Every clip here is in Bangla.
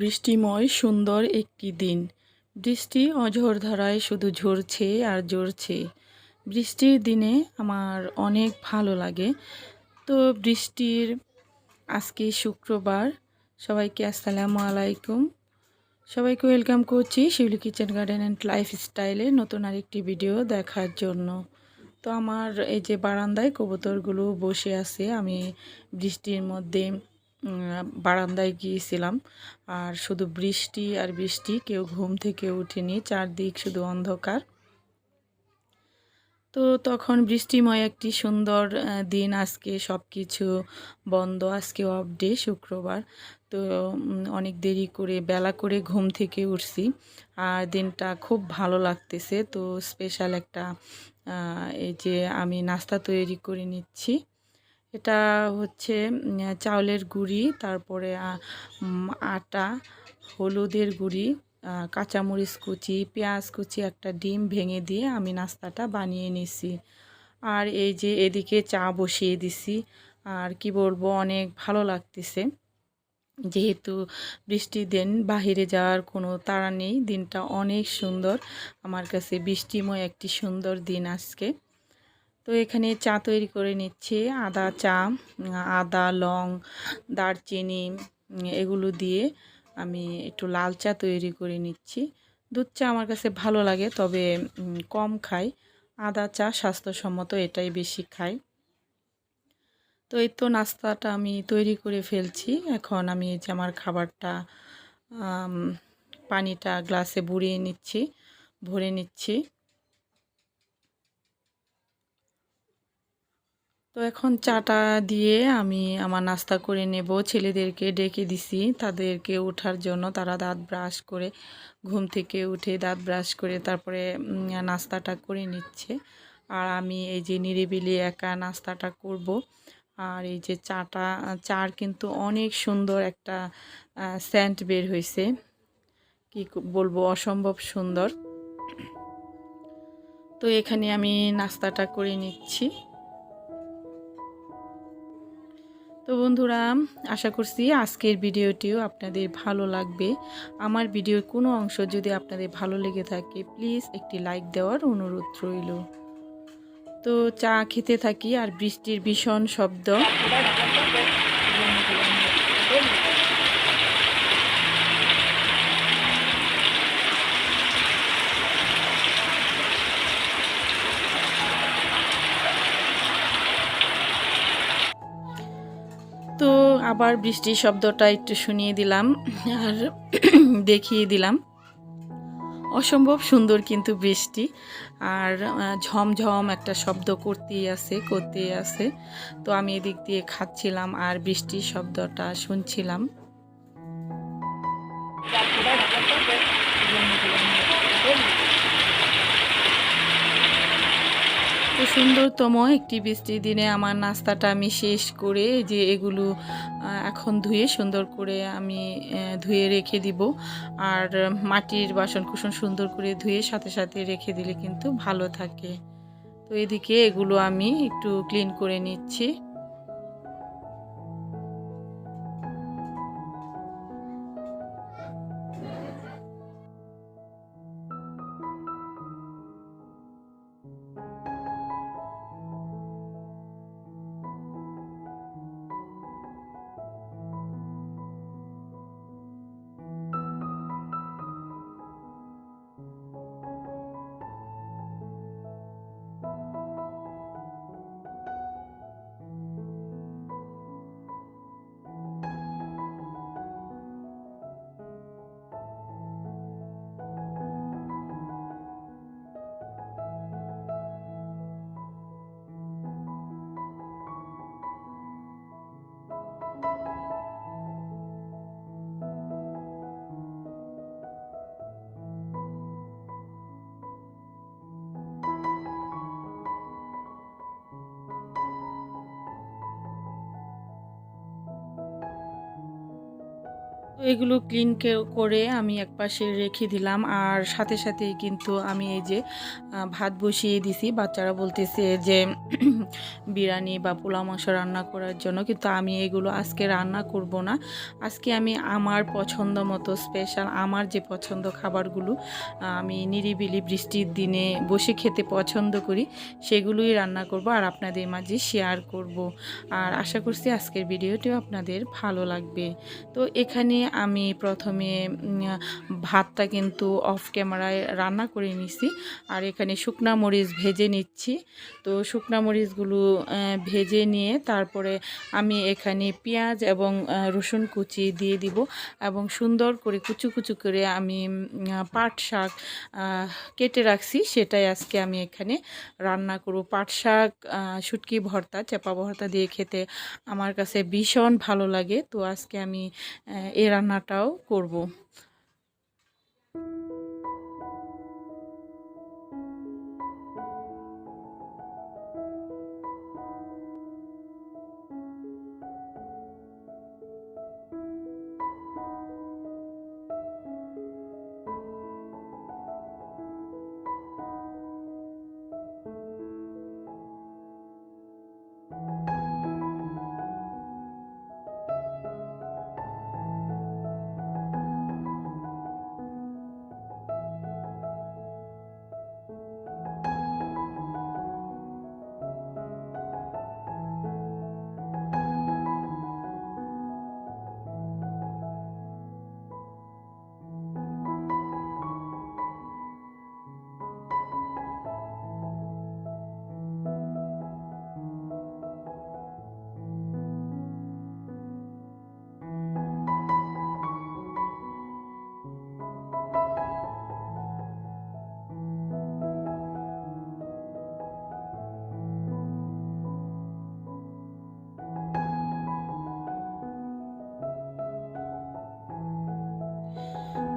বৃষ্টিময় সুন্দর একটি দিন। বৃষ্টি অঝোর ধারায় শুধু ঝরছে আর ঝরছে। বৃষ্টির দিনে আমার অনেক ভালো লাগে। তো বৃষ্টির আজকে শুক্রবার। সবাইকে আসসালামু আলাইকুম। সবাইকে ওয়েলকাম করছি Shiuli kitchen garden and life স্টাইলে নতুন আরেকটি ভিডিও দেখার জন্য। তো আমার এই যে বারান্দায় কবুতরগুলো বসে আছে, আমি বৃষ্টির মধ্যে বারান্দায় গিয়েছিলাম। আর শুধু বৃষ্টি আর বৃষ্টি, কেউ ঘুম থেকে উঠেনি, চারদিক শুধু অন্ধকার। তো তখন বৃষ্টিময় একটি সুন্দর দিন আজকে সব কিছু বন্ধ। আজকে অফ ডে শুক্রবার। তো অনেক দেরি করে, বেলা করে ঘুম থেকে উঠছি। আর দিনটা খুব ভালো লাগতেছে। তো স্পেশাল একটা এই যে আমি নাস্তা তৈরি করে নিচ্ছি। এটা হচ্ছে চাউলের গুঁড়ি, তারপরে আটা, হলুদের গুঁড়ি কাঁচামরিচ কুচি, পেঁয়াজ কুচি, একটা ডিম ভেঙে দিয়ে আমি নাস্তাটা বানিয়ে নিছি। আর এই যে এদিকে চা বসিয়ে দিছি, আর কি বলব, অনেক ভালো লাগতেছে। যেহেতু বৃষ্টির দিন, বাহিরে যাওয়ার কোনো তাড়া নেই, দিনটা অনেক সুন্দর। আমার কাছে বৃষ্টিময় একটি সুন্দর দিন আজকে। তো এখানে চা তৈরি করে নিচ্ছি। আদা চা আদা, লং, দারচিনি, এগুলো দিয়ে আমি একটু লাল চা তৈরি করে নিচ্ছি। দুধ চা আমার কাছে ভালো লাগে, তবে কম খাই। আদা চা স্বাস্থ্যসম্মত, এটাই বেশি খাই। তো এই তো নাস্তাটা আমি তৈরি করে ফেলছি। এখন আমি এই যে আমার খাবারটা পানিটা গ্লাসে বুড়িয়ে নিচ্ছি, ভরে নিচ্ছি। তো এখন চাটা দিয়ে আমি আমার নাস্তা করে নেব। ছেলেদেরকে ডেকে দিছি। তাদেরকে ওঠার জন্য তারা দাঁত ব্রাশ করে ঘুম থেকে উঠে দাঁত ব্রাশ করে তারপরে নাস্তাটা করে নিচ্ছে। আর আমি এই যে নিরিবিলি একা নাস্তাটা করব। আর এই যে চাটা, চার কিন্তু অনেক সুন্দর একটা স্যান্ট বের হয়েছে কি, বলব, অসম্ভব সুন্দর। তো এখানে আমি নাস্তাটা করে নিচ্ছি। তো বন্ধুরা, আশা করছি আজকের ভিডিওটিও আপনাদের ভালো লাগবে। আমার ভিডিওর কোনো অংশ যদি আপনাদের ভালো লেগে থাকে, প্লিজ একটি লাইক দেওয়ার অনুরোধ রইল। তো চা খেতে থাকি আর বৃষ্টির ভীষণ শব্দ তো আবার বৃষ্টির শব্দটা একটু শুনিয়ে দিলাম আর দেখিয়ে দিলাম। অসম্ভব সুন্দর কিন্তু বৃষ্টি আর ঝমঝম একটা শব্দ করতেই আছে করতেই আছে। তো আমি এদিক দিয়ে খাচ্ছিলাম আর বৃষ্টির শব্দটা শুনছিলাম। তো সুন্দরতম একটি বৃষ্টির দিনে আমার নাস্তাটা আমি শেষ করে যে এগুলো এখন ধুয়ে সুন্দর করে আমি ধুয়ে রেখে দিব। আর মাটির বাসন কুসন সুন্দর করে ধুয়ে সাথে সাথে রেখে দিলে কিন্তু ভালো থাকে। তো এদিকে এগুলো আমি একটু ক্লিন করে নিচ্ছি। তো এগুলো ক্লিন করে আমি এক পাশে রেখে দিলাম। আর সাথে সাথেই কিন্তু আমি এই যে ভাত বসিয়ে দিছি। বাচ্চারা বলতেছে যে, বিরিয়ানি বা পোলা মাংস রান্না করার জন্য। কিন্তু আমি এগুলো আজকে রান্না করব না। আজকে আমি আমার পছন্দ মতো স্পেশাল আমার যে পছন্দ খাবারগুলো আমি নিরিবিলি বৃষ্টির দিনে বসে খেতে পছন্দ করি, সেগুলোই রান্না করব আর আপনাদের মাঝে শেয়ার করব। আর আশা করছি আজকের ভিডিওটিও আপনাদের ভালো লাগবে। তো এখানে আমি প্রথমে ভাতটা কিন্তু অফ ক্যামেরায় রান্না করে নিছি। আর এখানে শুকনা মরিচ ভেজে নিচ্ছি। তো শুকনা মরিচগুলো ভেজে নিয়ে তারপরে আমি এখানে পেঁয়াজ এবং রসুন কুচি দিয়ে দিব এবং সুন্দর করে কুচু কুচু করে আমি পাট শাক কেটে রাখছি। সেটাই আজকে আমি এখানে রান্না করব। পাট শাক শুটকি ভর্তা, চেপা ভর্তা দিয়ে খেতে আমার কাছে ভীষণ ভালো লাগে। তো আজকে আমি এই রান্নাটাও করব।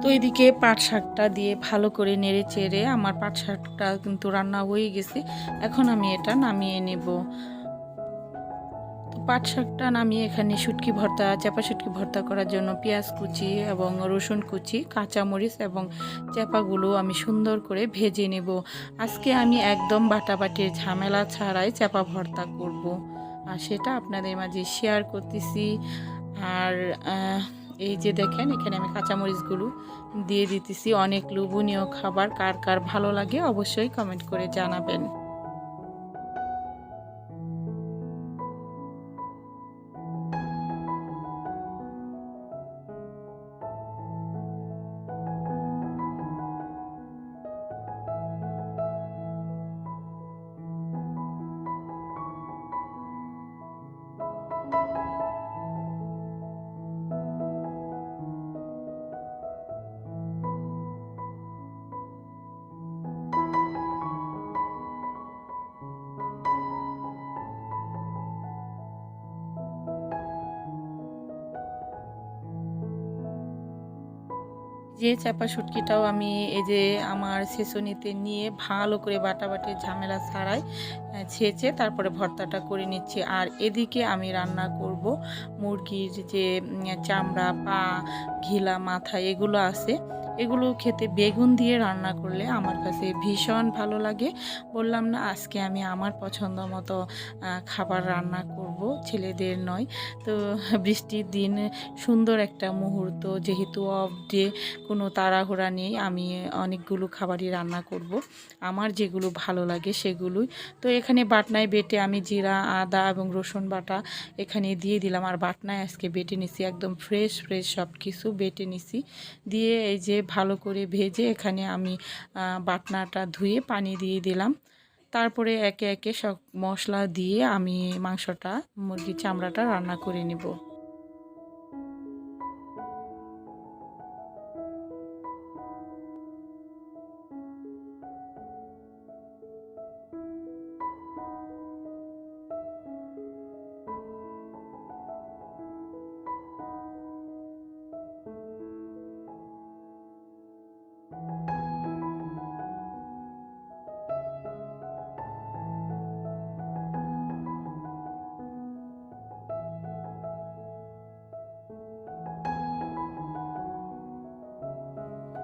তো এদিকে পাট শাকটা দিয়ে ভালো করে নেড়ে চেড়ে আমার পাট শাকটা কিন্তু রান্না হয়ে গেছে। এখন আমি এটা নামিয়ে নেব। তো পাট শাকটা নামিয়ে এখানে শুটকি ভর্তা চাপা শুটকি ভর্তা করার জন্য পেঁয়াজ কুচি এবং রসুন কুচি, কাঁচামরিচ এবং চাপাগুলো আমি সুন্দর করে ভেজে নেব। আজকে আমি একদম বাটাবাটির ঝামেলা ছাড়াই চাপা ভর্তা করব। আর সেটা আপনাদের মাঝে শেয়ার করতেছি। আর এই যে দেখেন, এখানে আমি কাঁচামরিচগুলো দিয়ে দিতেছি। অনেক লোভনীয় খাবার, কার কার ভালো লাগে অবশ্যই কমেন্ট করে জানাবেন। যে চাপা শুটকিটাও আমি এই যে আমার ছেঁচনিতে নিয়ে ভালো করে বাটাবাটি ঝামেলা ছাড়াই ছেঁচে তারপরে ভর্তাটা করে নিচ্ছি। আর এদিকে আমি রান্না করব মুরগির যে চামড়া, পা, ঘিলা, মাথা এগুলো আছে। এগুলো খেতে বেগুন দিয়ে রান্না করলে আমার কাছে ভীষণ ভালো লাগে। বললাম না, আজকে আমি আমার পছন্দ মতো খাবার রান্না করব, ছেলেদের নয়। তো বৃষ্টির দিন সুন্দর একটা মুহূর্ত, যেহেতু অফ ডে কোনো তাড়াহুড়া নেই, আমি অনেকগুলো খাবারই রান্না করব। আমার যেগুলো ভালো লাগে সেগুলোই। তো এখানে বাটনায় বেটে আমি জিরা, আদা এবং রসুন বাটা এখানে দিয়ে দিলাম। আর বাটনায় আজকে বেটে নিছি, একদম ফ্রেশ ফ্রেশ সব কিছু বেটে নিছি। দিয়ে এই যে ভালো করে ভেজে এখানে আমি বাটনাটা ধুয়ে পানি দিয়ে দিলাম। তারপরে একে একে সব মশলা দিয়ে আমি মাংসটা, মুরগির চামড়াটা রান্না করে নিব।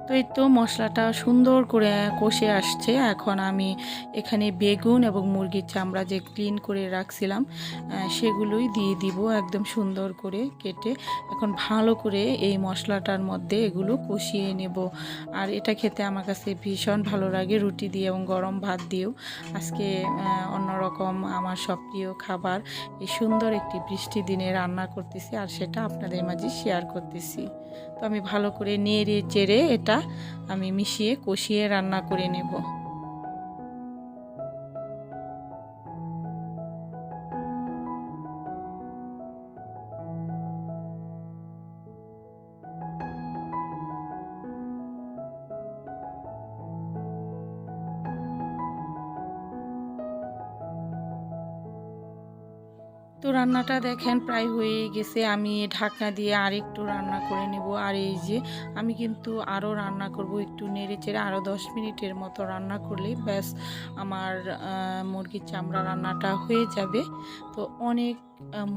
তো এই তো মশলাটা সুন্দর করে কষে আসছে। এখন আমি এখানে বেগুন এবং মুরগির চামড়া যে ক্লিন করে রাখছিলাম সেগুলোই দিয়ে দিব একদম সুন্দর করে কেটে। এখন ভালো করে এই মশলাটার মধ্যে এগুলো কষিয়ে নেব। আর এটা খেতে আমার কাছে ভীষণ ভালো লাগে, রুটি দিয়ে এবং গরম ভাত দিয়েও। আজকে অন্যরকম আমার সব প্রিয় খাবার, এই সুন্দর একটি বৃষ্টি দিনে রান্না করতেছি আর সেটা আপনাদের মাঝে শেয়ার করতেছি। তো আমি ভালো করে নেড়ে চেড়ে এটা আমি মিশিয়ে কষিয়ে রান্না করে নেব। তো রান্নাটা দেখেন প্রায় হয়ে গেছে। আমি ঢাকনা দিয়ে আরেকটু রান্না করে নেব। আর এই যে আমি কিন্তু আরও রান্না করব একটু নেড়ে চেড়ে আরও দশ মিনিটের মতো রান্না করলে ব্যাস আমার মুরগির চামড়া রান্নাটা হয়ে যাবে। তো অনেক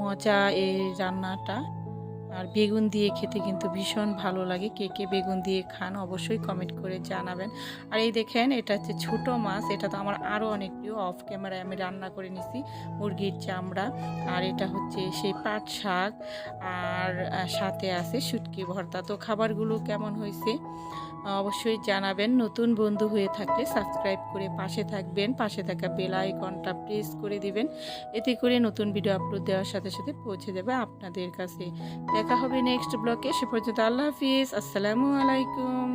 মজা এই রান্নাটা। আর বেগুন দিয়ে খেতে কিন্তু ভীষণ ভালো লাগে। কে কে বেগুন দিয়ে খান অবশ্যই কমেন্ট করে জানাবেন। আর এই দেখেন, এটা হচ্ছে ছোটো মাছ, এটা তো আমার আরও অনেক প্রিয়। অফ ক্যামেরায় আমি রান্না করে নিছি মুরগির চামড়া। আর এটা হচ্ছে সেই পাট শাক। আর সাথে আছে শুটকি ভর্তা। তো খাবারগুলো কেমন হয়েছে? অবশ্যই জানাবেন। নতুন বন্ধু হয়ে থাকলে সাবস্ক্রাইব করে পাশে থাকবেন। পাশে থাকা বেল আইকনটা প্রেস করে দিবেন। এতে করে নতুন ভিডিও আপলোড দেওয়ার সাথে সাথে পৌঁছে দেবে আপনাদের কাছে। দেখা হবে নেক্সট ব্লকে। সে পর্যন্ত আল্লাহ হাফিজ। আসসালামু আলাইকুম।